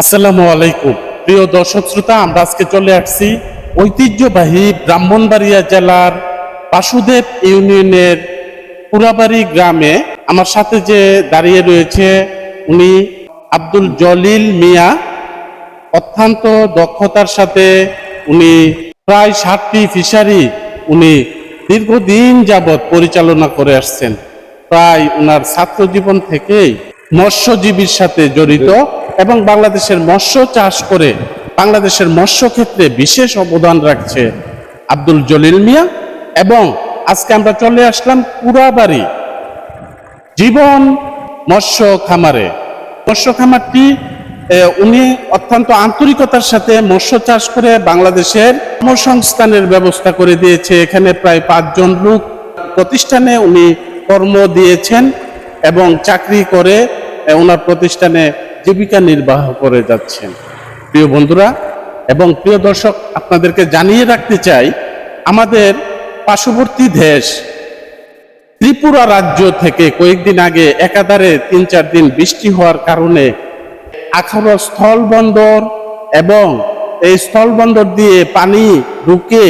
আসসালামু আলাইকুম। প্রিয় দর্শক শ্রোতা, আমরা আজকে চলে আসছি ঐতিহ্যবাহী ব্রাহ্মণবাড়িয়া জেলার বাসুদেব ইউনিয়নের পুরাবাড়ি গ্রামে। আমার সাথে যে দাঁড়িয়ে রয়েছে উনি আব্দুল জলিল মিয়া। অত্যন্ত দক্ষতার সাথে উনি প্রায় ষাটটি ফিশারি উনি দীর্ঘদিন যাবৎ পরিচালনা করে আসছেন। প্রায় উনার ছাত্র জীবন থেকেই মৎস্যজীবীর সাথে জড়িত। এবং বাংলাদেশের মৎস্য চাষ করে বাংলাদেশের মৎস্য ক্ষেত্রে বিশেষ অবদান রাখছে আব্দুল জলিল মিয়া এবং আজকে আমরা চলে আসলাম পুরাবাড়ি জীবন মৎস্য খামারে। মৎস্য খামারটি উনি অত্যন্ত আন্তরিকতার সাথে মৎস্য চাষ করে বাংলাদেশের কর্মসংস্থানের ব্যবস্থা করে দিয়েছে। এখানে প্রায় পাঁচজন লোক প্রতিষ্ঠানে উনি কর্ম দিয়েছেন এবং চাকরি করে ওনার প্রতিষ্ঠানে জীবিকা নির্বাহ করে যাচ্ছেন। প্রিয় বন্ধুরা, এবং প্রিয় দর্শক, আপনাদেরকে জানিয়ে রাখতে চাই, আমাদের পার্শ্ববর্তী দেশ ত্রিপুরা রাজ্য থেকে কয়েকদিন আগে একাধারে তিন চার দিন বৃষ্টি হওয়ার কারণে আখাউড়া স্থলবন্দর এবং এই স্থলবন্দর দিয়ে পানি ঢুকে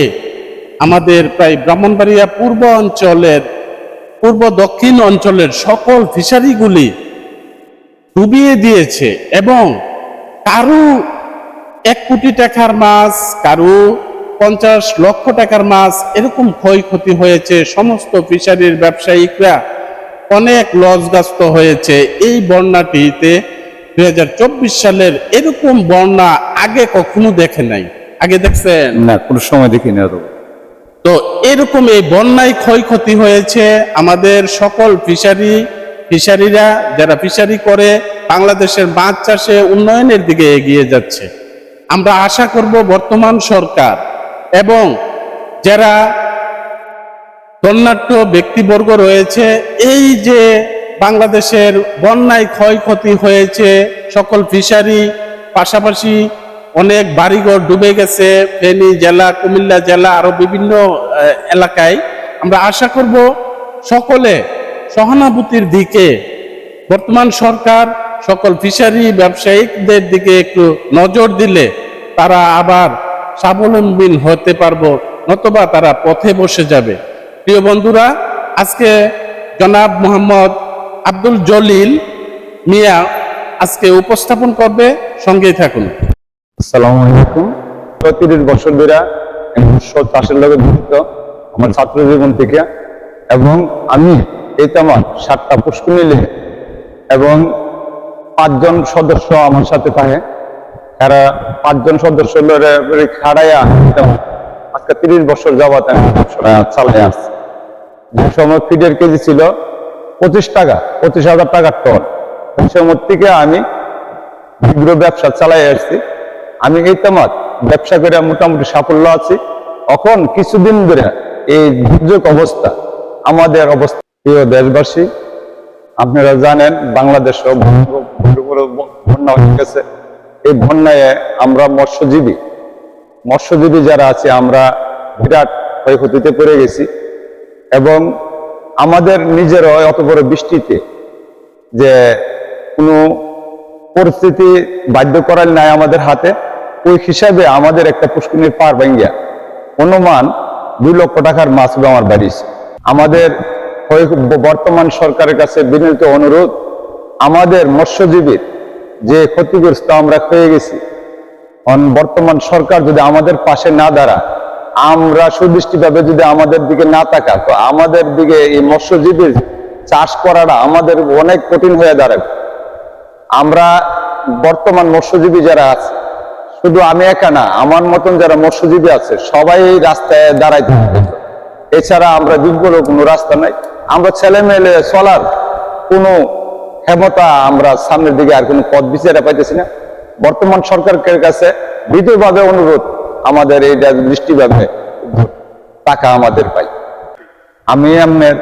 আমাদের প্রায় ব্রাহ্মণবাড়িয়া পূর্ব অঞ্চলের, পূর্ব দক্ষিণ অঞ্চলের সকল ফিশারিগুলি ডুবিয়ে দিয়েছে এবং কারু এক কোটি টাকার মাছ কারু পঞ্চাশ লক্ষ টাকার মাছ এরকম ক্ষয়ক্ষতি হয়েছে। সমস্ত ফিশারির ব্যবসায়িকরা অনেক লসগ্রস্ত হয়েছে। এই বন্যাটিতে দুই হাজার চব্বিশ সালের এরকম বন্যা আগে কখনো দেখে নাই। আগে দেখছেন? না কোনো সময় দেখি না তো তো এরকম এই বন্যায় ক্ষয়ক্ষতি হয়েছে। আমাদের সকল ফিশারি ফিশারিরা, যারা ফিশারি করে, বাংলাদেশের মাছ চাষে উন্নয়নের দিকে এগিয়ে যাচ্ছে। আমরা আশা করব বর্তমান সরকার এবং যারা ধন্যাঢ্য ব্যক্তিবর্গ রয়েছে, এই যে বাংলাদেশের বন্যায় ক্ষয়ক্ষতি হয়েছে, সকল ফিশারি, পাশাপাশি অনেক বাড়িঘর ডুবে গেছে, ফেনী জেলা, কুমিল্লা জেলা আরও বিভিন্ন এলাকায়, আমরা আশা করব সকলে সহানুভূতির দিকে। বর্তমান সরকার সকল ফিশারি ব্যবসায়িকদের দিকে একটু নজর দিলে তারা আবার স্বাবলম্বী হতে পারব, নতবা তারা পথে বসে যাবে। প্রিয় বন্ধুরা, আজকে জনাব মোহাম্মদ আব্দুল জলিল মিয়া আজকে উপস্থাপন করবে, সঙ্গেই থাকুন। আসসালামু আলাইকুম। তিরিশ বছর ধরে চাষের লগে আমার ছাত্র জীবন থেকে এবং আমি এই আমার সাতটা পুষ্কর নিলে এবং পাঁচজন সদস্য আমার সাথে থাকে তারা পাঁচজন সদস্য খাড়াইয়া তেমন আজকে তিরিশ বছর যাবত আমি চালাই আসছি। যে সময় ফিডের কেজি ছিল পঁচিশ টাকা, পঁচিশ হাজার টাকার টন। ওই সময় থেকে আমি তীব্র ব্যবসা চালাই আসছি। আমি এই তামাত ব্যবসা করে মোটামুটি সাফল্য আছি। এখন কিছুদিন ধরে এই দুর্যোগ অবস্থা আমাদের অবস্থা প্রিয় দেশবাসী, আপনারা জানেন বাংলাদেশে বন্যা হয়ে গেছে। এই বন্যায় আমরা মৎস্যজীবী। মৎস্যজীবী যারা আছে, আমরা বিরাট ক্ষয়ক্ষতিতে পড়ে গেছি। এবং আমাদের নিজেরও অত বড় বৃষ্টিতে যে কোনো পরিস্থিতি বাধ্য করার নাই আমাদের হাতে। ওই হিসাবে আমাদের একটা পুষ্করিণীর পার ভাঙ্গিয়া অনুমান দুই লক্ষ টাকার মাছ আমার বাড়িছে আমাদের বর্তমান সরকারের কাছে বিনীত অনুরোধ, আমাদের মৎস্যজীবীর যে ক্ষতিগ্রস্ত আমরা হয়ে গেছি বর্তমান সরকার যদি আমাদের পাশে না দাঁড়ায়, আমরা সুদৃষ্টিভাবে যদি আমাদের দিকে না তাকা তো আমাদের দিকে এই মৎস্যজীবীর চাষ করাটা আমাদের অনেক কঠিন হয়ে দাঁড়াবে। আমরা বর্তমান মৎস্যজীবী যারা আছে, শুধু আমি একা না, আমার মতন যারা মৎস্যজীবী আছে, সবাই এই রাস্তায় দাঁড়াইতে এছাড়া আমরা বিজ্ঞর কোনো রাস্তা নাই। আমরা ছেলে মেলে চলার কোনো ক্ষমতা আমরা সামনের দিকে আর কোনো পথ বিচারে পাইতেছি না। বর্তমান সরকারের কাছে বিধভাবে অনুরোধ, আমাদের এই দৃষ্টিভাবে টাকা আমাদের পাই। আমি আপনার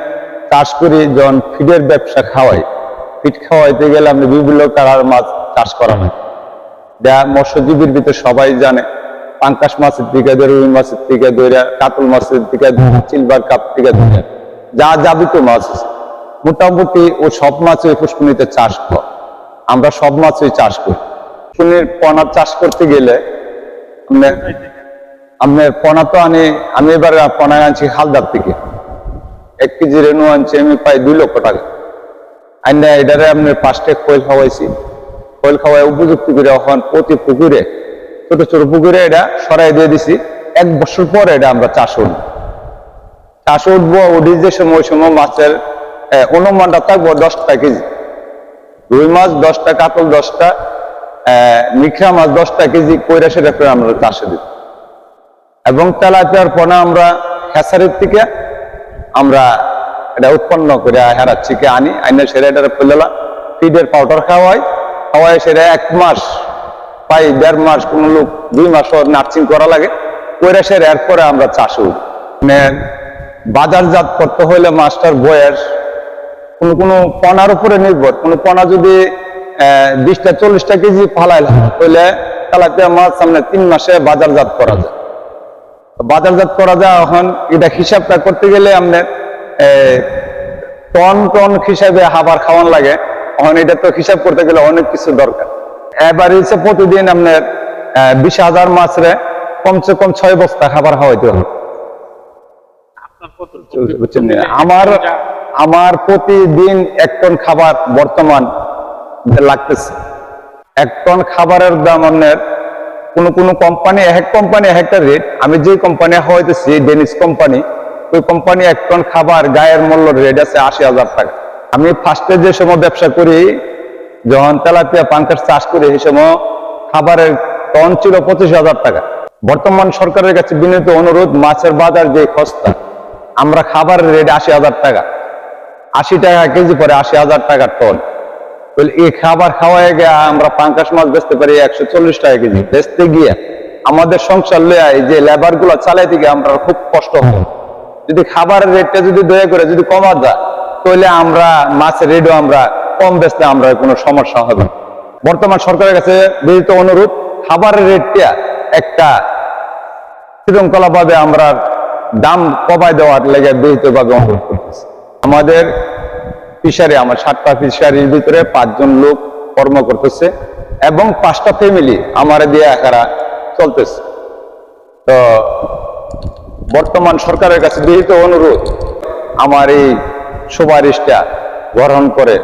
চাষ করি, যখন ফিডের ব্যবসা খাওয়াই, ফিড খাওয়াইতে গেলে আপনি বিভিন্ন কালার মাছ চাষ করা হয়। যা মৎস্যজীবীর ভিতরে সবাই জানে, পাঙ্কাশ মাছের দিকে ধরে রুই মাছের দিকে ধরে, কাতল মাছের দিকে সিলভার কাপ থেকে ধরে। যা যাবিত মাছ। মোটামুটি ও সব মাছ ওই পুষ্করিণীতে চাষ কর। আমরা সব মাছই চাষ করি। পুষ্কুনির পনা চাষ করতে গেলে আপনার পনা তো আনি আমি এবার পনা আনছি হালদার থেকে। এক কেজি রেনু আনছি, আমি প্রায় দুই লক্ষ টাকা। আইনা এটারে আপনার পাঁচটা কোয়েল খাওয়াইছি। কোয়েল খাওয়াই উপযুক্ত করে এখন প্রতি পুকুরে ছোট ছোট পুকুরে এটা সরাই দিয়ে দিছি। এক বছর পরে এটা আমরা চাষ উঠবো চাষ উঠবো, উঠি যে সময় সময় মাছের অনুমানটা থাকব দশটা কেজি। রুই মাছ দশটা, কাতল দশটা মিখরা মাছ দশটা কেজি কইরা সেটা করে আমরা চাষে দিব। এবং তেলাপিয়ার পোনা আমরা হেসারির থেকে আমরা এটা উৎপন্ন করে হেরার থেকে আনি। আইনে সেটা এটা ফেলেলা ফিডের পাউডার খাওয়াই। খাওয়াই সেটা এক মাস প্রায় দেড় মাস কোন লোক দুই মাস নার্সিং করা লাগে। কইরা সেটা এরপরে আমরা চাষে উঠি বাজারজাত করতে হইলে মাছটার বয়স কোনো কোনো পনার উপরে নির্ভর। কোনো পনা যদি বিশটা চল্লিশটা কেজি ফালাইলাম তাহলে তেলাপিয়া মাছ সামনে তিন মাসে বাজারজাত করা যায়। বাজারজাত করা যায় এখন এটা হিসাবটা করতে গেলে আহ, টন টন হিসাবে খাবার খাওয়ান লাগে। এখন এটা তো হিসাব করতে গেলে অনেক কিছু দরকার। এবার হচ্ছে প্রতিদিন আপনার বিশ হাজার মাছরে কমসে কম ছয় বস্তা খাবার খাওয়াইতে হবে। বুঝছেন আমার আমার প্রতিদিন এক টন খাবার বর্তমান লাগতেছে। এক টন খাবারের দাম আপনার কোন কোন কোম্পানি এক কোম্পানি এক একটা রেট আমি যে কোম্পানি হইতেছি ডেনিস কোম্পানি ওই কোম্পানি এক টন খাবার গায়ের মূল্য রেট আছে আশি হাজার টাকা। আমি ফার্স্টে যে সময় ব্যবসা করি যখন তেলাপিয়া পাঙ্কাশ চাষ করি সেই সময় খাবারের টন ছিল পঁচিশ হাজার টাকা। বর্তমান সরকারের কাছে বিনীত অনুরোধ মাছের বাজার যে খস্তা আমরা খাবারের রেট আশি হাজার টাকা। আশি টাকা কেজি পরে আশি হাজার টাকার টন এই খাবার খাওয়ায় গিয়ে আমরা পাঙ্কাশ মাছ বেচতে পারি একশো চল্লিশ টাকা কেজি। বেচতে গিয়ে আমাদের সংসার এই যে লেবারগুলো চালাইতে গিয়ে আমরা খুব কষ্ট হয়। যদি খাবারের রেটটা যদি দয়া করে যদি কমা যায়, তাহলে আমরা মাছের রেটও আমরা কম বেচতে আমরা কোনো সমস্যা হবে বর্তমান সরকারের কাছে বিহিত অনুরোধ, খাবারের রেটটা একটা শৃঙ্খলা ভাবে আমরা দাম কমায় দেওয়ার লেগে বিহিত ভাবে অনুরোধ করতেছি। আমাদের ফিশারি, আমার সাতটা ফিশারির ভিতরে পাঁচজন লোক কর্ম করতেছে এবং পাঁচটা ফ্যামিলি আমার দিয়ে একারা চলতেছে। তো বর্তমান সরকারের কাছে বিহিত অনুরোধ, আমার এই সুপারিশটা গ্রহণ করে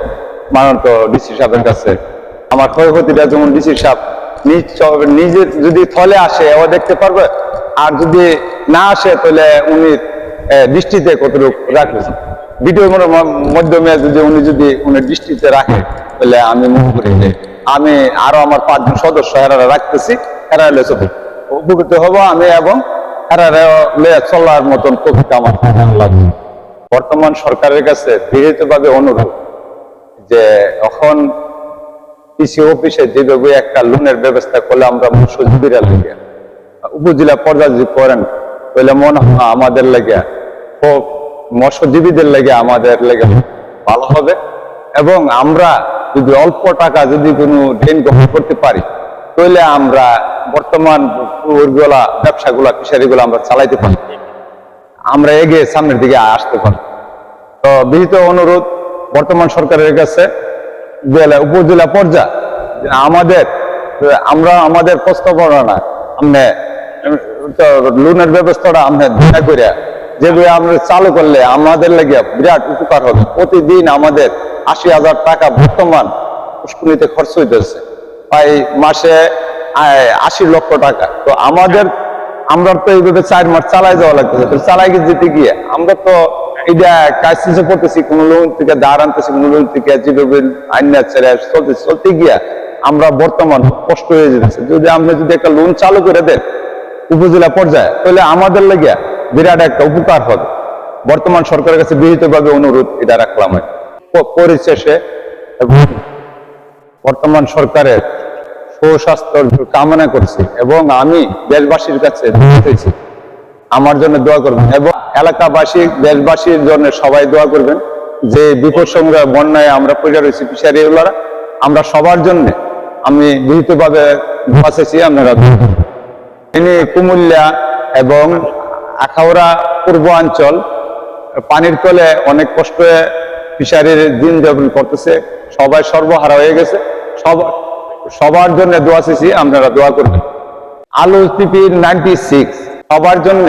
মানত ডিসি সাহেবের কাছে। আমার ক্ষয়ক্ষতিটা যেমন ডিসি সাহেব নিজ নিজে যদি থলে আসে ও দেখতে পারবে, আর যদি না আসে তাহলে উনি দৃষ্টিতে কতটুকু রাখবে ভিডিওর মাধ্যমে যদি উনি যদি উনি দৃষ্টিতে রাখে, তাহলে আমি মনে করি যে আমি আরও আমার পাঁচজন সদস্য এরা রাখতেছি এরা হলে উপকৃত হব আমি এবং লয়ে চলার মতন প্রকৃতি আমার। লাগবে বর্তমান সরকারের কাছে বিহিতভাবে অনুরোধ যে এখন কৃষি অফিসে যেভাবে একটা লোনের ব্যবস্থা করলে আমরা মৎস্যজীবীরা লেগে উপজেলা পর্যায়ে করেন তাহলে মনে হয় আমাদের লেগে খুব মৎস্যজীবীদের লেগে আমাদের লেগে ভালো হবে। এবং আমরা যদি অল্প টাকা যদি কোনো ঋণ গ্রহণ করতে পারি তাহলে আমরা বর্তমান ওইগুলা ব্যবসাগুলা, ফিশারিগুলো আমরা চালাইতে পারি। আমরা এগিয়ে সামনের দিকে আসতে পারি। তো বিহিত অনুরোধ, বর্তমান সরকারের কাছে, জেলা, উপজেলা পর্যায়ে আমাদের আমরা আমাদের প্রস্তাবনা তো লোনের ব্যবস্থাটা আমরা দয়া করে যেগুলো আমরা চালু করলে আমাদের লাগে বিরাট উপকার হবে। প্রতিদিন আমাদের আশি হাজার টাকা বর্তমান পুষ্করিতে খরচ হইতেছে। প্রায় মাসে আশি লক্ষ টাকা। তো আমাদের, আমরা তো এইভাবে চার মাস চালাই যাওয়া লাগতেছে। তো চালাই যেতে গিয়ে আমরা তো এটা কাজ শেষে পড়তেছি, কোন লোন থেকে দাঁড় আনতেছি, কোন লোন থেকে যেভাবে আইনা ছেড়ে চলতে চলতে গিয়া আমরা বর্তমান কষ্ট হয়ে যেতেছে যদি আমরা যদি একটা লোন চালু করে দেন উপজেলা পর্যায়ে, তাহলে আমাদের লেগে বিরাট একটা উপকার হবে। বর্তমান সরকারের কাছে বিহিতভাবে অনুরোধ, এটা রাখলাম পরিশেষে বর্তমান সরকারের সুস্বাস্থ্য কামনা করছি এবং আমি দেশবাসীর কাছে দোয়া আমার জন্য দোয়া করবেন এবং এলাকাবাসী, দেশবাসীর জন্য সবাই দোয়া করবেন যে বিপদ সংগ্রহ বন্যায় আমরা পড়ে রয়েছি ফিশারি আমরা সবার জন্য আমি বিহিতভাবে চাইছি, আপনারা। ইনি কুমিল্লা এবং আখাউড়া পূর্বাঞ্চল পানির তলে অনেক কষ্টে ফিশারির দিন যাপন করতেছে, সবাই সর্বহারা হয়ে গেছে। সব, সবার জন্য দোয়া চেয়েছি আপনারা দোয়া করবেন। আলু টিপি নাইনটি সিক্স সবার জন্য,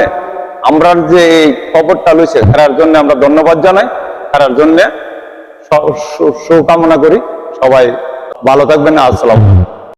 আমরা যে এই খবরটা লইছে তার জন্য আমরা ধন্যবাদ জানাই তার জন্য শুভকামনা করি। সবাই ভালো থাকবেন, আসসালাম